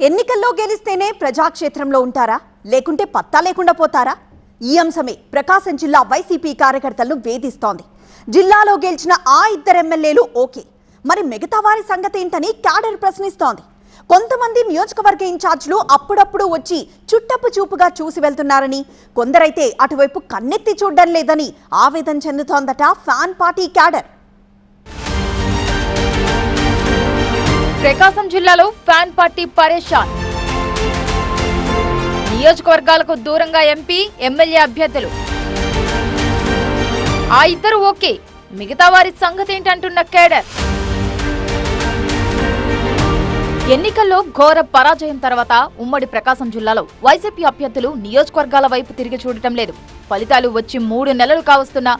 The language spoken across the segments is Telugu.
ఎన్నికల్లో గెలిస్తేనే ప్రజాక్షేత్రంలో ఉంటారా? లేకుంటే పత్తా లేకుండా పోతారా? ఈ అంశమే ప్రకాశం జిల్లా వైసీపీ కార్యకర్తలను వేధిస్తోంది. జిల్లాలో గెలిచిన ఆ ఇద్దరు ఎమ్మెల్యేలు ఓకే. మరి మిగతా వారి సంగతి ఏంటని క్యాడర్ ప్రశ్నిస్తోంది. కొంతమంది నియోజకవర్గ ఇన్ఛార్జ్లు అప్పుడప్పుడు వచ్చి చుట్టపు చూపుగా చూసి వెళ్తున్నారని కొందరైతే అటువైపు కన్నెత్తి చూడడం లేదని ఆవేదన చెందుతోందట ఫ్యాన్ పార్టీ క్యాడర్. ప్రకాశం జిల్లాలో ఫ్యాన్ పార్టీ పరేషాన్. నియోజకవర్గాలకు దూరంగా ఎంపీ ఎమ్మెల్యే అభ్యర్థులు. ఆ ఇద్దరు ఓకే మిగతా వారి సంగతి ఏంటంటున్న కేడర్? ఎన్నికల్లో ఘోర పరాజయం తర్వాత ఉమ్మడి ప్రకాశం జిల్లాలో వైసీపీ అభ్యర్థులు నియోజకవర్గాల వైపు తిరిగి చూడటం లేదు. ఫలితాలు వచ్చి మూడు నెలలు కావస్తున్నా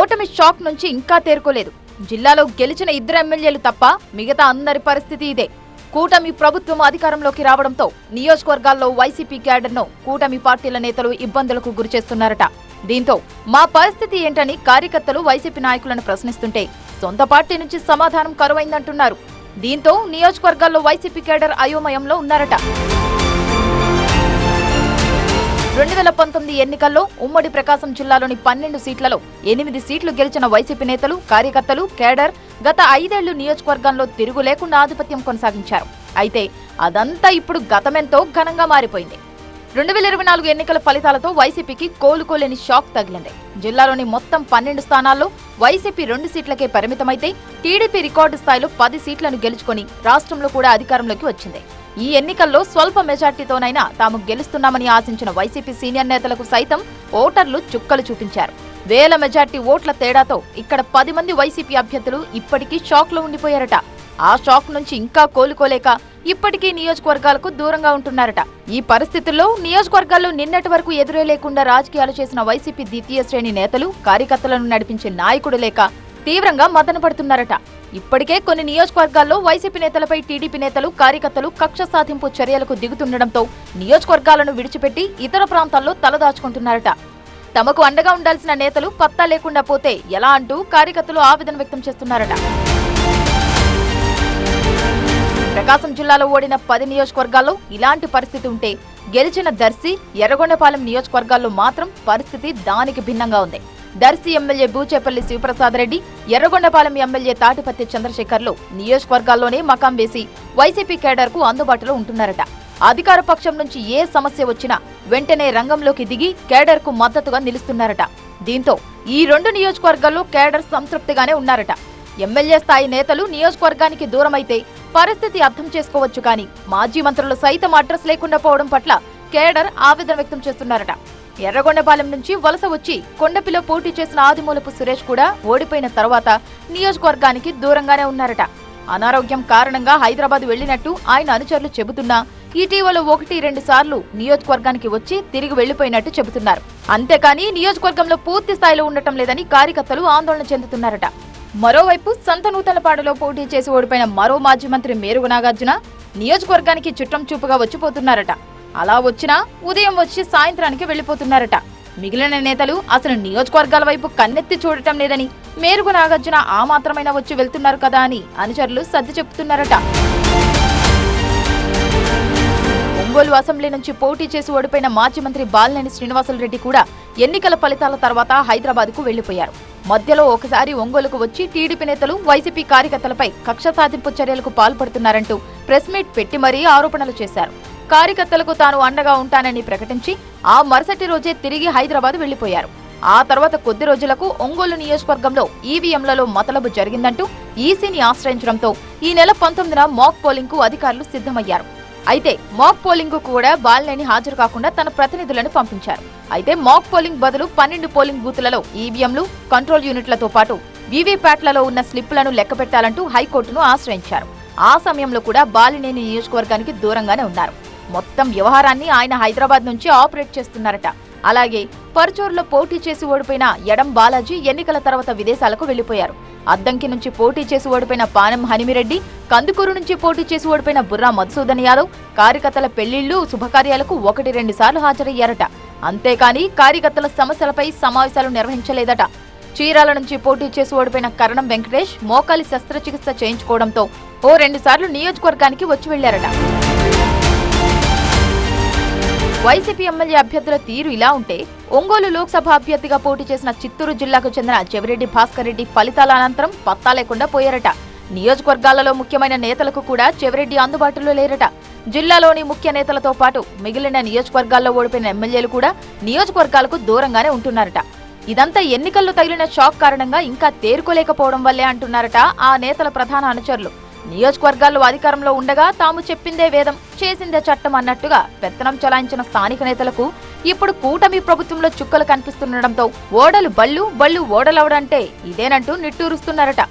ఓటమి షాక్ నుంచి ఇంకా తేరుకోలేదు. జిల్లాలో గెలిచిన ఇద్దరు ఎమ్మెల్యేలు తప్ప మిగతా అందరి పరిస్థితి ఇదే. కూటమి ప్రభుత్వం అధికారంలోకి రావడంతో నియోజకవర్గాల్లో వైసీపీ క్యాడర్ను కూటమి పార్టీల నేతలు ఇబ్బందులకు గురిచేస్తున్నారట. దీంతో మా పరిస్థితి ఏంటని కార్యకర్తలు వైసీపీ నాయకులను ప్రశ్నిస్తుంటే సొంత పార్టీ నుంచి సమాధానం కరువైందంటున్నారు. దీంతో నియోజకవర్గాల్లో వైసీపీ కేడర్ అయోమయంలో ఉన్నారట. రెండు వేల పంతొమ్మిది ఎన్నికల్లో ఉమ్మడి ప్రకాశం జిల్లాలోని పన్నెండు సీట్లలో ఎనిమిది సీట్లు గెలిచిన వైసీపీ నేతలు కార్యకర్తలు కేడర్ గత ఐదేళ్ళు నియోజకవర్గంలో తిరుగు లేకుండా ఆధిపత్యం కొనసాగించారు. అయితే అదంతా ఇప్పుడు గతమెంతో ఘనంగా మారిపోయింది. రెండు వేల ఇరవై నాలుగు ఎన్నికల ఫలితాలతో వైసీపీకి కోలుకోలేని షాక్ తగిలింది. జిల్లాలోని మొత్తం పన్నెండు స్థానాల్లో వైసీపీ రెండు సీట్లకే పరిమితమైతే టీడీపీ రికార్డు స్థాయిలో పది సీట్లను గెలుచుకొని రాష్ట్రంలో కూడా అధికారంలోకి వచ్చింది. ఈ ఎన్నికల్లో స్వల్ప మెజార్టీతోనైనా తాము గెలుస్తున్నామని ఆశించిన వైసీపీ సీనియర్ నేతలకు సైతం ఓటర్లు చుక్కలు చూపించారు. వేల మెజార్టీ ఓట్ల తేడాతో ఇక్కడ పది మంది వైసీపీ అభ్యర్థులు ఇప్పటికీ షాక్లో ఉండిపోయారట. ఆ షాక్ నుంచి ఇంకా కోలుకోలేక ఇప్పటికీ నియోజకవర్గాలకు దూరంగా ఉంటున్నారట. ఈ పరిస్థితుల్లో నియోజకవర్గాల్లో నిన్నటి వరకు ఎదురే లేకుండా రాజకీయాలు చేసిన వైసీపీ ద్వితీయ శ్రేణి నేతలు కార్యకర్తలను నడిపించే నాయకుడు లేక తీవ్రంగా మదన పడుతున్నారట ఇప్పటికే కొన్ని నియోజకవర్గాల్లో వైసీపీ నేతలపై టీడీపీ నేతలు కార్యకర్తలు కక్ష సాధింపు చర్యలకు దిగుతుండటంతో నియోజకవర్గాలను విడిచిపెట్టి ఇతర ప్రాంతాల్లో తలదాచుకుంటున్నారట. తమకు అండగా ఉండాల్సిన నేతలు పత్తా లేకుండా పోతే ఎలా అంటూ కార్యకర్తలు ఆవేదన వ్యక్తం చేస్తున్నారట. ప్రకాశం జిల్లాలో ఓడిన పది నియోజకవర్గాల్లో ఇలాంటి పరిస్థితి ఉంటే గెలిచిన దర్శి ఎర్రగొండపాలెం నియోజకవర్గాల్లో మాత్రం పరిస్థితి దానికి భిన్నంగా ఉంది. దర్శి ఎమ్మెల్యే బూచేపల్లి శివప్రసాద్ రెడ్డి ఎర్రగొండపాలెం ఎమ్మెల్యే తాటిపత్తి చంద్రశేఖర్లు నియోజకవర్గాల్లోనే మకాం వేసి వైసీపీ కేడర్కు అందుబాటులో ఉంటున్నారట. అధికార పక్షం నుంచి ఏ సమస్య వచ్చినా వెంటనే రంగంలోకి దిగి కేడర్కు మద్దతుగా నిలుస్తున్నారట. దీంతో ఈ రెండు నియోజకవర్గాల్లో కేడర్ సంతృప్తిగానే ఉన్నారట. ఎమ్మెల్యే స్థాయి నేతలు నియోజకవర్గానికి దూరమైతే పరిస్థితి అర్థం చేసుకోవచ్చు కానీ మాజీ మంత్రులు సైతం అడ్రస్ లేకుండా పోవడం పట్ల కేడర్ ఆవేదన వ్యక్తం చేస్తున్నారట. ఎర్రగొండపాలెం నుంచి వలస వచ్చి కొండపిలో పోటీ చేసిన ఆదిమూలపు సురేష్ కూడా ఓడిపోయిన తర్వాత నియోజకవర్గానికి దూరంగానే ఉన్నారట. అనారోగ్యం కారణంగా హైదరాబాద్ వెళ్ళినట్టు ఆయన అనుచరులు చెబుతున్నా ఇటీవల ఒకటి రెండు సార్లు నియోజకవర్గానికి వచ్చి తిరిగి వెళ్ళిపోయినట్టు చెబుతున్నారు. అంతేకాని నియోజకవర్గంలో పూర్తి స్థాయిలో ఉండటం లేదని కార్యకర్తలు ఆందోళన చెందుతున్నారట. మరోవైపు సంతనూతలపాడులో పోటీ చేసి ఓడిపోయిన మరో మాజీ మంత్రి మేరుగు నాగార్జున నియోజకవర్గానికి చుట్టం చూపుగా వచ్చిపోతున్నారట. అలా వచ్చినా ఉదయం వచ్చి సాయంత్రానికి వెళ్ళిపోతున్నారట మిగిలిన నేతలు అసలు నియోజకవర్గాల వైపు కన్నెత్తి చూడటం లేదని మేరుగు నాగార్జున ఆ మాత్రమైనా వచ్చి వెళ్తున్నారు కదా అని అనుచరులు సర్ది చెప్తున్నారట. ఒంగోలు అసెంబ్లీ నుంచి పోటీ చేసి ఓడిపోయిన మాజీ మంత్రి బాలినేని శ్రీనివాసులరెడ్డి కూడా ఎన్నికల ఫలితాల తర్వాత హైదరాబాద్కు వెళ్ళిపోయారు మధ్యలో ఒకసారి ఒంగోలుకు వచ్చి టీడీపీ నేతలు వైసీపీ కార్యకర్తలపై కక్ష సాధింపు చర్యలకు పాల్పడుతున్నారంటూ ప్రెస్ మీట్ పెట్టి మరీ ఆరోపణలు చేశారు. కార్యకర్తలకు తాను అండగా ఉంటానని ప్రకటించి ఆ మరుసటి రోజే తిరిగి హైదరాబాద్ వెళ్ళిపోయారు ఆ తర్వాత కొద్ది రోజులకు ఒంగోలు నియోజకవర్గంలో ఈవీఎంలలో మతలబు జరిగిందంటూ ఈసీని ఆశ్రయించడంతో ఈ నెల పంతొమ్మిదిన మాక్ పోలింగ్కు అధికారులు సిద్ధమయ్యారు. అయితే మాక్ పోలింగ్కు కూడా బాలినేని హాజరు కాకుండా తన ప్రతినిధులను పంపించారు. అయితే మాక్ పోలింగ్ బదులు పన్నెండు పోలింగ్ బూతులలో ఈవీఎంలు కంట్రోల్ యూనిట్లతో పాటు వీవీప్యాట్లలో ఉన్న స్లిప్లను లెక్కపెట్టాలంటూ హైకోర్టును ఆశ్రయించారు. ఆ సమయంలో కూడా బాలినేని నియోజకవర్గానికి దూరంగానే ఉన్నారు. మొత్తం వ్యవహారాన్ని ఆయన హైదరాబాద్ నుంచి ఆపరేట్ చేస్తున్నారట. అలాగే పరుచూరులో పోటీ చేసి ఓడిపోయిన ఎడం బాలాజీ ఎన్నికల తర్వాత విదేశాలకు వెళ్ళిపోయారు అద్దంకి నుంచి పోటీ చేసి ఓడిపోయిన పానం హనిమిరెడ్డి కందుకూరు నుంచి పోటీ చేసి ఓడిపోయిన బుర్రా మధుసూదన్ యాదవ్ కార్యకర్తల పెళ్ళిళ్ళు శుభకార్యాలకు ఒకటి రెండు సార్లు హాజరయ్యారట. అంతేకాని కార్యకర్తల సమస్యలపై సమావేశాలు నిర్వహించలేదట. చీరాల నుంచి పోటీ చేసి ఓడిపోయిన కరణం వెంకటేష్ మోకాలి శస్త్రచికిత్స చేయించుకోవడంతో ఓ రెండు సార్లు నియోజకవర్గానికి వచ్చి వెళ్ళారట వైసీపీ ఎమ్మెల్యే అభ్యర్థుల తీరు ఇలా ఉంటే ఒంగోలు లోక్సభ అభ్యర్థిగా పోటీ చేసిన చిత్తూరు జిల్లాకు చెందిన చెవిరెడ్డి భాస్కర్ రెడ్డి ఫలితాల అనంతరం పత్తా లేకుండా పోయారట. నియోజకవర్గాలలో ముఖ్యమైన నేతలకు కూడా చెవిరెడ్డి అందుబాటులో లేరట. జిల్లాలోని ముఖ్య నేతలతో పాటు మిగిలిన నియోజకవర్గాల్లో ఓడిపోయిన ఎమ్మెల్యేలు కూడా నియోజకవర్గాలకు దూరంగానే ఉంటున్నారట. ఇదంతా ఎన్నికల్లో తగిలిన షాక్ కారణంగా ఇంకా తేరుకోలేకపోవడం వల్లే అంటున్నారట ఆ నేతల ప్రధాన అనుచరులు. నియోజకవర్గాల్లో అధికారంలో ఉండగా తాము చెప్పిందే వేదం చేసిందే చట్టం అన్నట్టుగా పెత్తనం చలాయించిన స్థానిక నేతలకు ఇప్పుడు కూటమి ప్రభుత్వంలో చుక్కలు కనిపిస్తుండటంతో ఓడలు బళ్ళు బళ్ళు ఓడలవడంటే ఇదేనంటూ నిట్టూరుస్తున్నారట.